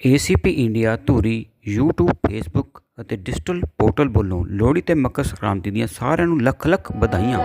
ACP India Dhuri YouTube Facebook ਅਤੇ digital portal ਵੱਲੋਂ ਲੋਹੜੀ ਤੇ ਮਕਰ ਸੰਕ੍ਰਾਂਤੀ ਦੀਆਂ ਸਾਰਿਆਂ ਨੂੰ ਲੱਖ ਲੱਖ ਵਧਾਈਆਂ।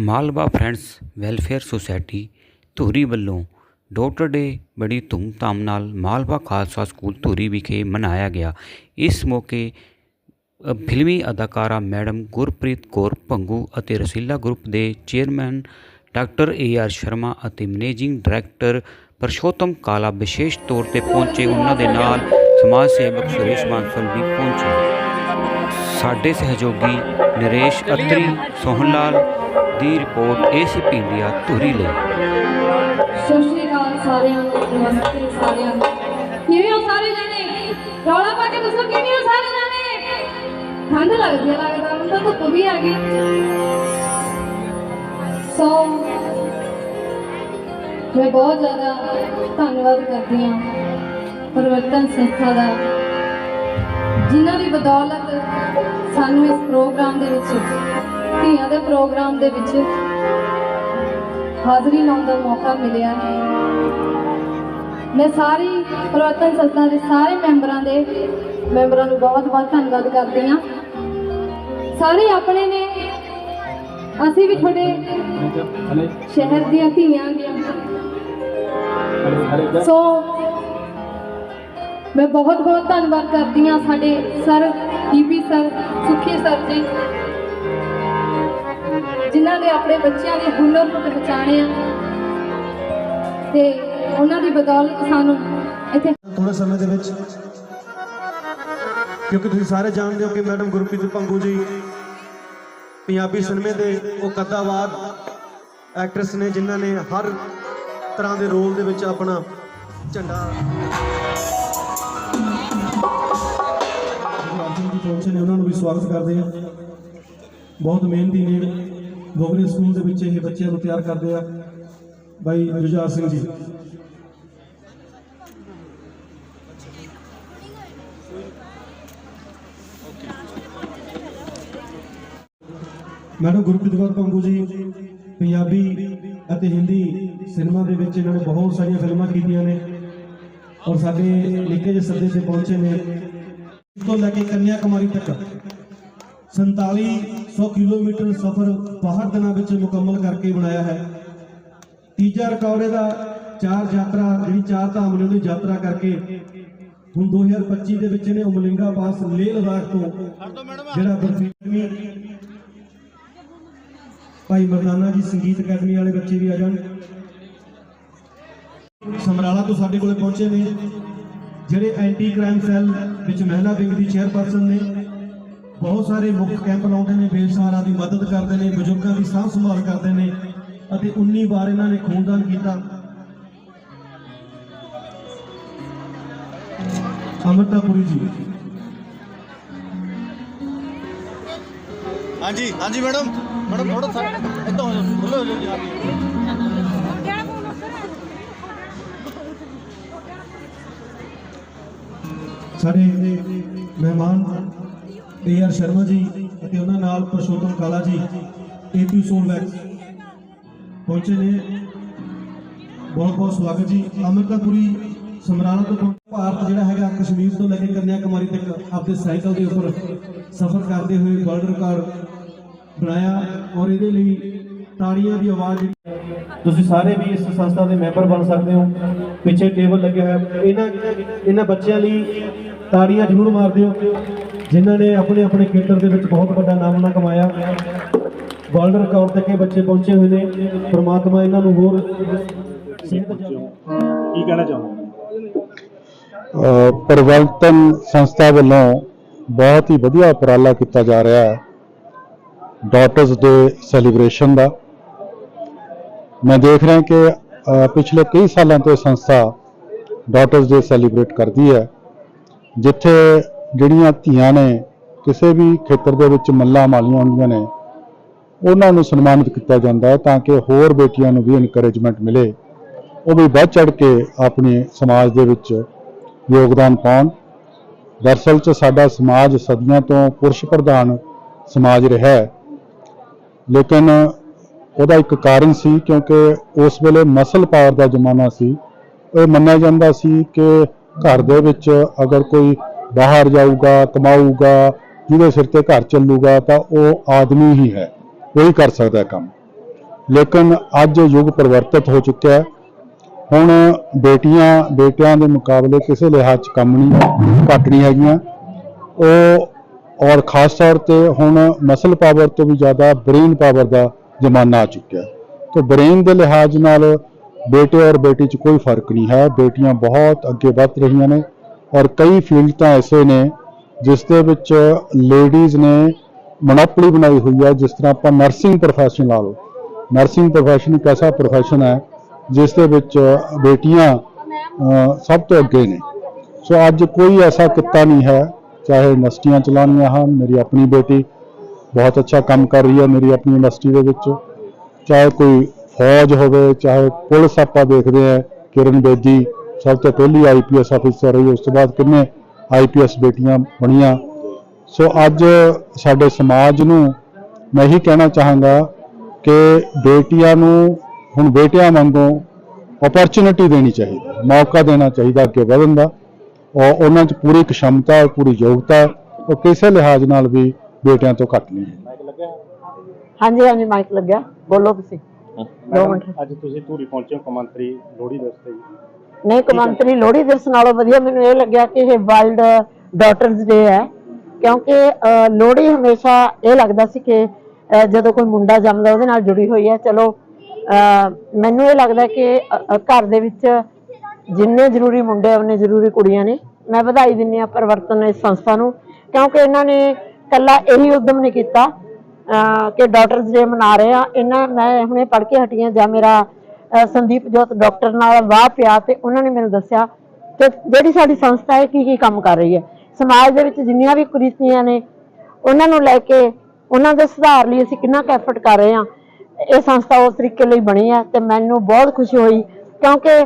Malwa friends welfare society Dhuri ਵੱਲੋਂ ਡਾਟਰ ਡੇ ਬੜੀ ਧੂਮਧਾਮ ਨਾਲ ਮਾਲਵਾ ਖਾਲਸਾ ਸਕੂਲ ਧੂਰੀ ਵਿਖੇ ਮਨਾਇਆ ਗਿਆ। ਇਸ ਮੌਕੇ ਫਿਲਮੀ ਅਦਾਕਾਰਾ ਮੈਡਮ ਗੁਰਪ੍ਰੀਤ ਕੌਰ ਭੰਗੂ ਅਤੇ ਰਸੀਲਾ ਗਰੁੱਪ ਦੇ chairman doctor A R Sharma ਅਤੇ ਮੈਨੇਜਿੰਗ ਡਾਇਰੈਕਟਰ ਪਰਸ਼ੋਤਮ ਕਾਲਾ ਵਿਸ਼ੇਸ਼ ਤੌਰ ਤੇ ਪਹੁੰਚੇ। ਉਹਨਾਂ ਦੇ ਨਾਲ ਸਮਾਜ ਸੇਵਕ ਸੁਰੇਸ਼ ਬਾਂਸਲ ਵੀ ਪਹੁੰਚੇ। ਸਾਡੇ ਸਹਿਯੋਗੀ ਨਰੇਸ਼ ਅਤਰੀ ਸੋਹਨ ਲਾਲ ਦੀ ਰਿਪੋਰਟ ਏਸੀਪੀ ਇੰਡੀਆ, ਧੂਰੀ ਲਈ। ਸਤਿ ਸ਼੍ਰੀ ਅਕਾਲ ਸਾਰਿਆਂ ਨੂੰ, ਨਮਸਤੇ ਸਾਰਿਆਂ ਨੂੰ। ਕਿਵੇਂ ਹੋ ਸਾਰੇ ਜਣੇ? ਰੌਲਾ ਪਾ ਕੇ ਦੱਸੋ, ਕਿਵੇਂ ਹੋ ਸਾਰੇ ਜਣੇ? ਠੰਡ ਲੱਗਦੀ ਹੈ ਲੱਗਦਾ, ਹੁਣ ਤਾਂ ਧੁੱਪ ਵੀ ਆ ਗਈ। ਸੋ, ਮੈਂ ਬਹੁਤ ਜ਼ਿਆਦਾ ਧੰਨਵਾਦ ਕਰਦੀ ਹਾਂ ਪਰਿਵਰਤਨ ਸੰਸਥਾ ਦਾ, ਜਿਨ੍ਹਾਂ ਦੀ ਬਦੌਲਤ ਸਾਨੂੰ ਇਸ ਪ੍ਰੋਗਰਾਮ ਦੇ ਵਿੱਚ ਧੀਆਂ ਦੇ ਪ੍ਰੋਗਰਾਮ ਦੇ ਵਿੱਚ ਹਾਜ਼ਰੀ ਲਾਉਣ ਦਾ ਮੌਕਾ ਮਿਲਿਆ ਹੈ। ਮੈਂ ਸਾਰੀ ਪ੍ਰਵਤਨ ਸੰਸਥਾ ਦੇ ਸਾਰੇ ਮੈਂਬਰਾਂ ਦੇ, ਮੈਂਬਰਾਂ ਨੂੰ ਬਹੁਤ-ਬਹੁਤ ਧੰਨਵਾਦ ਕਰਦੀ ਹਾਂ। ਸਾਰੇ ਆਪਣੇ ਨੇ, ਅਸੀਂ ਵੀ ਤੁਹਾਡੇ ਸ਼ਹਿਰ ਦੀਆਂ ਧੀਆਂ ਗਿਆ ਸੋ ਮੈਂ ਬਹੁਤ-ਬਹੁਤ ਧੰਨਵਾਦ ਕਰਦੀ ਹਾਂ ਸਾਡੇ sir EP sir, Sukhi sir ji. ਜਿਨ੍ਹਾਂ ਨੇ ਆਪਣੇ ਬੱਚਿਆਂ ਦੇ ਹੁਨਰ ਨੂੰ ਪਹਿਚਾਣਿਆ ਤੇ ਉਹਨਾਂ ਦੀ ਬਦੌਲਤ ਸਾਨੂੰ ਇੱਥੇ ਥੋੜੇ ਸਮੇਂ ਦੇ ਵਿੱਚ ਕਿਉਂਕਿ ਤੁਸੀਂ ਸਾਰੇ ਜਾਣਦੇ ਹੋ ਕਿ ਮੈਡਮ ਗੁਰਪ੍ਰੀਤ ਭੰਗੂ ਜੀ ਪੰਜਾਬੀ ਸਿਨੇਮੇ ਦੇ ਉਹ ਕੱਦਾਵਾਦ ਐਕਟਰੈਸ ਨੇ ਜਿਨ੍ਹਾਂ ਨੇ ਹਰ ਤਰ੍ਹਾਂ ਦੇ ਰੋਲ ਦੇ ਵਿੱਚ ਆਪਣਾ ਝੰਡਾ ਅਰਜਨ ਜੀ ਪਹੁੰਚੇ ਨੇ ਉਹਨਾਂ ਨੂੰ ਵੀ ਸਵਾਗਤ ਕਰਦੇ ਹਾਂ। ਬਹੁਤ ਮਿਹਨਤੀ ਨੇ। ਗੋਗਰੇ ਸਕੂਲ ਦੇ ਵਿੱਚ ਇਹ ਬੱਚਿਆਂ ਨੂੰ ਤਿਆਰ ਕਰਦੇ ਆ। ਬਾਈ ਜੁਝਾਰ ਸਿੰਘ ਜੀ। ਮੈਡਮ ਗੁਰਪ੍ਰੀਤ ਕੌਰ ਪੰਗੂ ਜੀ, ਪੰਜਾਬੀ ਅਤੇ ਹਿੰਦੀ ਸਿਨੇਮਾ ਦੇ ਵਿੱਚ ਇਹਨਾਂ ਨੇ ਬਹੁਤ ਸਾਰੀਆਂ ਫਿਲਮਾਂ ਕੀਤੀਆਂ ਨੇ ਔਰ ਸਾਡੇ ਨਿੱਕੇ ਜਿਹੇ ਸੱਦੇ ਤੇ ਪਹੁੰਚੇ ਨੇ। ਇਸ ਤੋਂ ਲੈ ਕੇ ਕੰਨਿਆ ਕੁਮਾਰੀ ਤੱਕ 4700 ਕਿਲੋਮੀਟਰ ਸਫ਼ਰ ਬਾਹਰ ਦਿਨਾਂ ਵਿੱਚ ਮੁਕੰਮਲ ਕਰਕੇ ਬਣਾਇਆ ਹੈ। ਤੀਜਾ ਰਿਕਾਰਡ ਇਹਦਾ ਚਾਰ ਯਾਤਰਾ, ਜਿਹੜੀ ਚਾਰ ਧਾਮ ਨੇ ਉਹਦੀ ਯਾਤਰਾ ਕਰਕੇ ਹੁਣ 2025 ਦੇ ਵਿੱਚ ਇਹਨੇ ਉਮਲਿੰਗਾ ਪਾਸ ਲੇਹ ਲਦਾਖ ਤੋਂ ਜਿਹੜਾ ਬਰਫੀਨੀ ਭਾਈ ਮਰਦਾਨਾ ਜੀ ਸੰਗੀਤ ਅਕੈਡਮੀ ਵਾਲੇ ਬੱਚੇ ਵੀ ਆ ਜਾਣ। ਸਮਰਾਲਾ ਤੋਂ ਸਾਡੇ ਕੋਲੇ ਪਹੁੰਚੇ ਨੇ। ਜਿਹੜੇ ਐਂਟੀ ਕ੍ਰਾਈਮ ਸੈੱਲ ਵਿੱਚ ਮਹਿਲਾ ਵਿੰਗ ਦੀ ਚੇਅਰਪਰਸਨ ਨੇ ਬਹੁਤ ਸਾਰੇ ਮੁਫਤ ਕੈਂਪ ਲਾਉਂਦੇ ਨੇ ਬੇਸਹਾਰਾ ਦੀ ਮਦਦ ਕਰਦੇ ਨੇ ਬਜ਼ੁਰਗਾਂ ਦੀ ਸਾਂਭ ਸੰਭਾਲ ਕਰਦੇ ਨੇ ਅਤੇ 19 ਵਾਰ ਇਹਨਾਂ ਨੇ ਖੂਨਦਾਨ ਕੀਤਾ। ਅਮਰਤਾਪੁਰੀ ਜੀ। ਹਾਂਜੀ ਹਾਂਜੀ ਮੈਡਮ ਮੈਡਮ ਥੋੜਾ ਸਾ ਇੱਦਾਂ ਹੋ ਜਾਓ ਖੁੱਲ੍ਹੇ ਹੋ ਜਾਓ ਸਾਡੇ ਮਹਿਮਾਨ ਏ ਆਰ ਸ਼ਰਮਾ ਜੀ ਅਤੇ ਉਹਨਾਂ ਨਾਲ ਪਰਸ਼ੋਤਮ ਕਾਲਾ ਜੀ ਏਪੀ ਸੋਲਵੈਕਸ ਪਹੁੰਚੇ ਨੇ। ਬਹੁਤ ਬਹੁਤ ਸਵਾਗਤ ਜੀ। ਅਮਰਤਾਪੁਰੀ ਸਮਰਾਲਾ ਤੋਂ ਭਾਰਤ ਜਿਹੜਾ ਹੈਗਾ ਕਸ਼ਮੀਰ ਤੋਂ ਲੈ ਕੇ ਕੰਨਿਆ ਕੁਮਾਰੀ ਤੱਕ ਆਪਣੇ ਸਾਈਕਲ ਦੇ ਉੱਪਰ ਸਫ਼ਰ ਕਰਦੇ ਹੋਏ ਵਰਲਡ ਰਿਕਾਰਡ ਬਣਾਇਆ ਔਰ ਇਹਦੇ ਲਈ ਤਾੜੀਆਂ ਦੀ ਆਵਾਜ਼ ਤੁਸੀਂ ਸਾਰੇ ਵੀ ਇਸ ਸੰਸਥਾ ਦੇ ਮੈਂਬਰ ਬਣ ਸਕਦੇ ਹੋ। ਪਿੱਛੇ ਟੇਬਲ ਲੱਗਿਆ ਹੋਇਆ। ਇਹਨਾਂ ਇਹਨਾਂ ਬੱਚਿਆਂ ਲਈ ਤਾੜੀਆਂ ਜ਼ਰੂਰ ਮਾਰ ਦਿਓ। ਜਿਨ੍ਹਾਂ ਨੇ ਆਪਣੇ ਆਪਣੇ ਖੇਤਰ ਦੇ ਵਿੱਚ ਬਹੁਤ ਵੱਡਾ ਨਾਮ ਨਾ ਕਮਾਇਆ। ਵਰਲਡ ਰਿਕਾਰਡ ਤੱਕ ਇਹ ਬੱਚੇ ਪਹੁੰਚੇ ਹੋਏ ਨੇ। ਪ੍ਰਮਾਤਮਾ ਇਹਨਾਂ ਨੂੰ ਹੋਰ ਸਿਹਤ ਕੀ ਕਹਿਣਾ ਚਾਹੁੰਦੇ ਪਰਿਵਰਤਨ ਸੰਸਥਾ ਵੱਲੋਂ ਬਹੁਤ ਹੀ ਵਧੀਆ ਉਪਰਾਲਾ ਕੀਤਾ ਜਾ ਰਿਹਾ ਹੈ। ਡਾਟਰਸ ਡੇ ਸੈਲੀਬ੍ਰੇਸ਼ਨ ਦਾ। ਮੈਂ ਦੇਖ ਰਿਹਾ ਕਿ ਪਿਛਲੇ ਕਈ ਸਾਲਾਂ ਤੋਂ ਇਹ ਸੰਸਥਾ ਡਾਟਰਸ ਡੇ ਸੈਲੀਬ੍ਰੇਟ ਕਰਦੀ ਹੈ। ਜਿੱਥੇ ਜਿਹੜੀਆਂ ਧੀਆਂ ਨੇ, ਕਿਸੇ ਵੀ ਖੇਤਰ ਦੇ ਵਿੱਚ ਮੱਲਾਂ ਮਾਲੀਆਂ ਹੁੰਦੀਆਂ ਨੇ, ਉਹਨਾਂ ਨੂੰ ਸਨਮਾਨਿਤ ਕੀਤਾ ਜਾਂਦਾ ਹੈ ਤਾਂ ਕਿ ਹੋਰ ਬੇਟੀਆਂ ਨੂੰ ਵੀ ਇਨਕਰੇਜਮੈਂਟ ਮਿਲੇ। ਉਹ ਵੀ ਵੱਧ ਚੜ ਕੇ ਆਪਣੇ ਸਮਾਜ ਦੇ ਵਿੱਚ ਯੋਗਦਾਨ ਪਾਉਣ। ਦਰਅਸਲ 'ਚ ਸਾਡਾ ਸਮਾਜ ਸਦੀਆਂ ਤੋਂ ਪੁਰਸ਼ ਪ੍ਰਧਾਨ ਸਮਾਜ ਰਿਹਾ ਹੈ। ਲੇਕਿਨ ਉਹਦਾ ਇੱਕ ਕਾਰਨ ਸੀ ਕਿਉਂਕਿ ਉਸ ਵੇਲੇ ਮਸਲ ਪਾਵਰ ਦਾ ਜ਼ਮਾਨਾ ਸੀ। ਇਹ ਮੰਨਿਆ ਜਾਂਦਾ ਸੀ ਕਿ ਘਰ ਦੇ ਵਿੱਚ ਅਗਰ ਕੋਈ ਬਾਹਰ ਜਾਊਗਾ, ਕਮਾਊਗਾ, ਜਿਹਦੇ ਸਿਰ ਤੇ ਘਰ ਚੱਲੂਗਾ, ਤਾਂ ਉਹ ਆਦਮੀ ਹੀ ਹੈ। ਉਹੀ ਕਰ ਸਕਦਾ ਕੰਮ। ਲੇਕਿਨ ਅੱਜ ਯੁੱਗ ਪਰਿਵਰਤਿਤ ਹੋ ਚੁੱਕਿਆ ਹੈ। ਹੁਣ ਬੇਟੀਆਂ, ਬੇਟਿਆਂ ਦੇ ਮੁਕਾਬਲੇ ਕਿਸੇ ਲਿਹਾਜ਼ 'ਚ ਕੰਮ ਨਹੀਂ, ਘੱਟ ਨਹੀਂ ਹੈਗੀਆਂ। ਉਹ ਔਰ ਖਾਸ ਤੌਰ ਤੇ ਹੁਣ ਮਸਲ ਪਾਵਰ ਤੋਂ ਵੀ ਜ਼ਿਆਦਾ ਬ੍ਰੇਨ ਪਾਵਰ ਦਾ ਜ਼ਮਾਨਾ ਆ ਚੁੱਕਿਆ ਹੈ। ਤਾਂ ਬ੍ਰੇਨ ਦੇ ਲਿਹਾਜ਼ ਨਾਲ ਬੇਟੇ ਔਰ ਬੇਟੀ 'ਚ ਕੋਈ ਫ਼ਰਕ ਨਹੀਂ ਹੈ। ਬੇਟੀਆਂ ਬਹੁਤ ਅੱਗੇ ਵੱਧ ਰਹੀਆਂ ਨੇ। ਔਰ ਕਈ ਫੀਲਡ ਤਾਂ ਐਸੇ ਨੇ ਜਿਸ ਦੇ ਵਿੱਚ ਲੇਡੀਜ਼ ਨੇ ਮੋਨੋਪੋਲੀ ਬਣਾਈ ਹੋਈ ਹੈ ਜਿਸ ਤਰ੍ਹਾਂ ਆਪਾਂ ਨਰਸਿੰਗ ਪ੍ਰੋਫੈਸ਼ਨ ਲਾ ਲਓ। ਨਰਸਿੰਗ ਪ੍ਰੋਫੈਸ਼ਨ ਇੱਕ ਐਸਾ ਪ੍ਰੋਫੈਸ਼ਨ ਹੈ ਜਿਸ ਦੇ ਵਿੱਚ ਬੇਟੀਆਂ ਸਭ ਤੋਂ ਅੱਗੇ ਨੇ। ਸੋ ਅੱਜ ਕੋਈ ਐਸਾ ਕਿੱਤਾ ਨਹੀਂ ਹੈ, ਚਾਹੇ ਯੂਨੀਵਰਸਿਟੀਆਂ ਚਲਾਉਣੀਆਂ ਹਨ, ਮੇਰੀ ਆਪਣੀ ਬੇਟੀ ਬਹੁਤ ਅੱਛਾ ਕੰਮ ਕਰ ਰਹੀ ਹੈ ਮੇਰੀ ਆਪਣੀ ਯੂਨੀਵਰਸਿਟੀ ਦੇ ਵਿੱਚ। ਚਾਹੇ ਕੋਈ ਫੌਜ ਹੋਵੇ, ਚਾਹੇ ਪੁਲਿਸ ਆਪਾਂ ਦੇਖਦੇ ਹਾਂ, ਕਿਰਨ ਬੇਦੀ ਸਭ ਤੋਂ ਪਹਿਲੀ ਆਈਪੀਐਸ ਅਫੀਸਰ ਰਹੀ ਉਸ ਤੋਂ ਬਾਅਦ ਕਿੰਨੇ ਆਈਪੀਐਸ ਬੇਟੀਆਂ ਬਣੀਆਂ। ਸੋ ਅੱਜ ਸਾਡੇ ਸਮਾਜ ਨੂੰ ਮੈਂ ਇਹੀ ਕਹਿਣਾ ਚਾਹਾਂਗਾ ਕਿ ਬੇਟੀਆਂ ਨੂੰ ਹੁਣ ਬੇਟਿਆਂ ਵਾਂਗੂ ਓਪਰਚੁਨਿਟੀ ਦੇਣੀ ਚਾਹੀਦੀ ਮੌਕਾ ਦੇਣਾ ਚਾਹੀਦਾ ਅੱਗੇ ਵਧਣ ਦਾ। ਔਰ ਉਹਨਾਂ 'ਚ ਪੂਰੀ ਖਸ਼ਮਤਾ ਹੈ ਪੂਰੀ ਯੋਗਤਾ ਹੈ। ਉਹ ਕਿਸੇ ਲਿਹਾਜ਼ ਨਾਲ ਵੀ ਬੇਟਿਆਂ ਤੋਂ ਘੱਟ ਨਹੀਂ ਹੈ। ਹਾਂਜੀ ਹਾਂਜੀ ਮਾਈਕ ਲੱਗਿਆ। ਬੋਲੋ ਤੁਸੀਂ। ਦੋ ਮਿੰਟ। ਅੱਜ ਤੁਸੀਂ ਧੂਰੀ ਪਹੁੰਚੇ ਹੋ ਕਮੰਤਰੀ ਲੋਹੜੀ ਜੀ ਨਹੀਂ ਕਮੰਤਰੀ ਲੋਹੜੀ ਦਿਵਸ ਨਾਲੋਂ ਵਧੀਆ ਮੈਨੂੰ ਇਹ ਲੱਗਿਆ ਕਿ ਇਹ ਵਰਲਡ ਡਾਟਰਸ ਡੇ ਹੈ ਕਿਉਂਕਿ ਲੋਹੜੀ ਹਮੇਸ਼ਾ ਇਹ ਲੱਗਦਾ ਸੀ ਕਿ ਜਦੋਂ ਕੋਈ ਮੁੰਡਾ ਜੰਮਦਾ ਉਹਦੇ ਨਾਲ ਜੁੜੀ ਹੋਈ ਹੈ ਚਲੋ ਮੈਨੂੰ ਇਹ ਲੱਗਦਾ ਕਿ ਘਰ ਦੇ ਵਿੱਚ ਜਿੰਨੇ ਜ਼ਰੂਰੀ ਮੁੰਡੇ ਉਹਨੇ ਜ਼ਰੂਰੀ ਕੁੜੀਆਂ ਨੇ। ਮੈਂ ਵਧਾਈ ਦਿੰਦੀ ਹਾਂ ਪਰਿਵਰਤਨ ਇਸ ਸੰਸਥਾ ਨੂੰ ਕਿਉਂਕਿ ਇਹਨਾਂ ਨੇ ਕੱਲਾ ਇਹੀ ਉਦਮ ਨਹੀਂ ਕੀਤਾ ਕਿ ਡਾਟਰਸ ਡੇ ਮਨਾ ਰਹੇ ਆ। ਇਹਨਾਂ ਮੈਂ ਹੁਣੇ ਪੜ੍ਹ ਕੇ ਹਟੀ ਹਾਂ ਜਾਂ ਮੇਰਾ ਸੰਦੀਪ ਜੋਤ ਡਾਕਟਰ ਨਾਲ ਵਾਹ ਪਿਆ ਤੇ ਉਹਨਾਂ ਨੇ ਮੈਨੂੰ ਦੱਸਿਆ ਕਿ ਜਿਹੜੀ ਸਾਡੀ ਸੰਸਥਾ ਹੈ ਕੀ ਕੀ ਕੰਮ ਕਰ ਰਹੀ ਹੈ। ਸਮਾਜ ਦੇ ਵਿੱਚ ਜਿੰਨੀਆਂ ਵੀ ਕੁਰੀਤੀਆਂ ਨੇ, ਉਹਨਾਂ ਨੂੰ ਲੈ ਕੇ ਉਹਨਾਂ ਦੇ ਸੁਧਾਰ ਲਈ ਅਸੀਂ ਕਿੰਨਾ ਕੁ ਐਫਰਟ ਕਰ ਰਹੇ ਹਾਂ। ਇਹ ਸੰਸਥਾ ਉਸ ਤਰੀਕੇ ਲਈ ਬਣੀ ਹੈ ਤੇ ਮੈਨੂੰ ਬਹੁਤ ਖੁਸ਼ੀ ਹੋਈ ਕਿਉਂਕਿ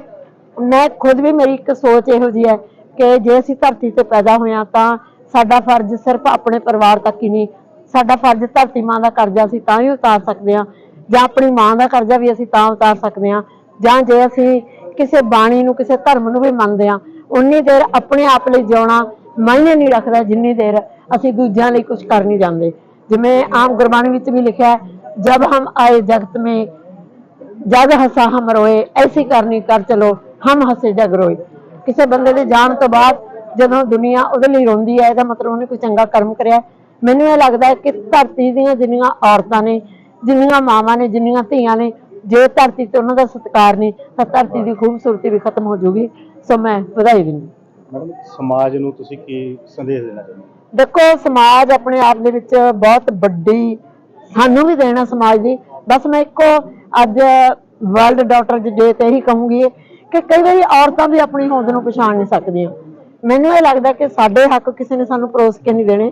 ਮੈਂ ਖੁਦ ਵੀ ਮੇਰੀ ਇੱਕ ਸੋਚ ਇਹੋ ਜੀ ਹੈ ਕਿ ਜੇ ਅਸੀਂ ਧਰਤੀ ਤੇ ਪੈਦਾ ਹੋਏ ਹਾਂ ਤਾਂ ਸਾਡਾ ਫਰਜ਼ ਸਿਰਫ ਆਪਣੇ ਪਰਿਵਾਰ ਤੱਕ ਹੀ ਨਹੀਂ, ਸਾਡਾ ਫਰਜ਼ ਧਰਤੀ ਮਾਂ ਦਾ ਕਰਜ਼ਾ ਅਸੀਂ ਤਾਂ ਹੀ ਉਤਾਰ ਸਕਦੇ ਹਾਂ। ਜਾਂ ਆਪਣੀ ਮਾਂ ਦਾ ਕਰਜ਼ਾ ਵੀ ਅਸੀਂ ਤਾਂ ਉਤਾਰ ਸਕਦੇ ਹਾਂ, ਜਾਂ ਜੇ ਅਸੀਂ ਕਿਸੇ ਬਾਣੀ ਨੂੰ, ਕਿਸੇ ਧਰਮ ਨੂੰ ਵੀ ਮੰਨਦੇ ਹਾਂ, ਉਨੀ ਦੇਰ ਆਪਣੇ ਆਪ ਲਈ ਜਿਉਣਾ ਮਾਇਨੇ ਨਹੀਂ ਰੱਖਦਾ, ਜਿੰਨੀ ਦੇਰ ਅਸੀਂ ਦੂਜਿਆਂ ਲਈ ਕੁਝ ਕਰ ਨਹੀਂ ਜਾਂਦੇ। ਜਿਵੇਂ ਆਮ ਗੁਰਬਾਣੀ ਵਿੱਚ ਵੀ ਲਿਖਿਆ ਹੈ, ਜਬ ਹਮ ਆਏ ਜਗਤ ਮੇ ਜਗ ਹਸਾ ਹਮ ਰੋਏ, ਐਸੀ ਕਰਨੀ ਕਰ ਚਲੋ, ਹਮ ਹਸੇ ਜਗ ਰੋਏ। ਕਿਸੇ ਬੰਦੇ ਦੇ ਜਾਣ ਤੋਂ ਬਾਅਦ ਜਦੋਂ ਦੁਨੀਆ ਉਹਦੇ ਲਈ ਰੋਂਦੀ ਹੈ, ਇਹਦਾ ਮਤਲਬ ਉਹਨੇ ਕੋਈ ਚੰਗਾ ਕਰਮ ਕਰਿਆ ਮੈਨੂੰ ਇਹ ਲੱਗਦਾ ਹੈ ਕਿ ਧਰਤੀ ਦੀਆਂ ਜਿੰਨੀਆਂ ਔਰਤਾਂ ਨੇ ਜਿੰਨੀਆਂ ਮਾਵਾਂ ਨੇ ਜਿੰਨੀਆਂ ਧੀਆਂ ਨੇ ਜੇ ਧਰਤੀ ਤੇ ਉਹਨਾਂ ਦਾ ਸਤਿਕਾਰ ਨਹੀਂ ਤਾਂ ਧਰਤੀ ਦੀ ਖੂਬਸੂਰਤੀ ਵੀ ਖਤਮ ਹੋ ਜਾਊਗੀ। ਸੋ ਮੈਂ ਵਧਾਈ ਦਿੰਦੀ ਮੈਡਮ ਸਮਾਜ ਨੂੰ ਤੁਸੀਂ ਕੀ ਸੰਦੇਸ਼ ਦੇਣਾ ਚਾਹੁੰਦੇ ਹੋ? ਦੇਖੋ ਸਮਾਜ ਆਪਣੇ ਆਪ ਦੇ ਵਿੱਚ ਬਹੁਤ ਵੱਡੀ ਸਾਨੂੰ ਵੀ ਦੇਣਾ ਸਮਾਜ ਦੀ। ਬਸ ਮੈਂ ਇੱਕੋ ਅੱਜ ਵਰਲਡ ਡਾਟਰ ਡੇ ਤੇ ਹੀ ਕਹੂੰਗੀ ਕਿ ਕਈ ਵਾਰੀ ਔਰਤਾਂ ਵੀ ਆਪਣੀ ਹੋਂਦ ਨੂੰ ਪਛਾਣ ਨਹੀਂ ਸਕਦੀਆਂ। ਮੈਨੂੰ ਇਹ ਲੱਗਦਾ ਕਿ ਸਾਡੇ ਹੱਕ ਕਿਸੇ ਨੇ ਸਾਨੂੰ ਪਰੋਸ ਕੇ ਨਹੀਂ ਦੇਣੇ।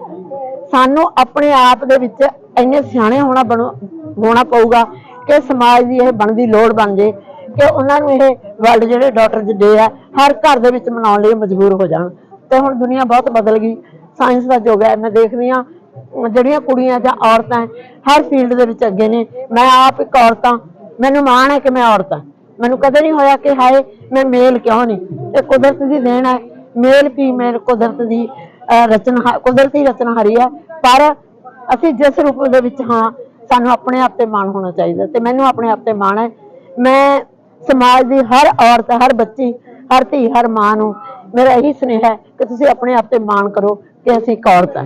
ਸਾਨੂੰ ਆਪਣੇ ਆਪ ਦੇ ਵਿੱਚ ਇੰਨੇ ਸਿਆਣੇ ਹੋਣਾ ਬਣੋ ਹੋਣਾ ਪਊਗਾ ਕਿ ਸਮਾਜ ਦੀ ਇਹ ਬਣਦੀ ਲੋੜ ਬਣ ਜੇ ਕਿ ਉਹਨਾਂ ਨੂੰ ਇਹ ਵਰਲਡ ਜਿਹੜੇ ਡਾਟਰਸ ਡੇ ਆ ਹਰ ਘਰ ਦੇ ਵਿੱਚ ਮਨਾਉਣ ਲਈ ਮਜਬੂਰ ਹੋ ਜਾਣ। ਤੇ ਹੁਣ ਦੁਨੀਆ ਬਹੁਤ ਬਦਲ ਗਈ। ਸਾਇੰਸ ਦਾ ਯੁੱਗ ਹੈ। ਮੈਂ ਦੇਖਦੀ ਹਾਂ ਜਿਹੜੀਆਂ ਕੁੜੀਆਂ ਜਾਂ ਔਰਤਾਂ ਹਰ ਫੀਲਡ ਦੇ ਵਿੱਚ ਅੱਗੇ ਨੇ। ਮੈਂ ਆਪ ਇੱਕ ਔਰਤਾਂ ਮੈਨੂੰ ਮਾਣ ਹੈ ਕਿ ਮੈਂ ਔਰਤ ਹਾਂ। ਮੈਨੂੰ ਕਦੇ ਨਹੀਂ ਹੋਇਆ ਕਿ ਹਾਏ ਮੈਂ ਮੇਲ ਕਿਉਂ ਨਹੀਂ? ਇਹ ਕੁਦਰਤ ਦੀ ਦੇਣ ਹੈ। ਮੇਲ ਫੀਮੇਲ ਕੁਦਰਤ ਦੀ ਅਹ, ਰਚਨਾ ਕੁਦਰਤੀ ਰਚਨਾ ਹਰੀ ਹੈ। ਪਰ ਅਸੀਂ ਜਿਸ ਰੂਪ ਦੇ ਵਿੱਚ ਹਾਂ ਸਾਨੂੰ ਆਪਣੇ ਆਪ ਤੇ ਮਾਣ ਹੋਣਾ ਚਾਹੀਦਾ ਤੇ ਮੈਨੂੰ ਆਪਣੇ ਆਪ ਤੇ ਮਾਣ ਹੈ। ਮੈਂ ਸਮਾਜ ਦੀ ਹਰ ਔਰਤ, ਹਰ ਬੱਚੀ, ਹਰ ਧੀ, ਹਰ ਮਾਂ ਨੂੰ ਮੇਰਾ ਇਹੀ ਸੁਨੇਹਾ ਹੈ ਕਿ ਤੁਸੀਂ ਆਪਣੇ ਆਪ ਤੇ ਮਾਣ ਕਰੋ ਕਿ ਅਸੀਂ ਇੱਕ ਔਰਤ ਹਾਂ।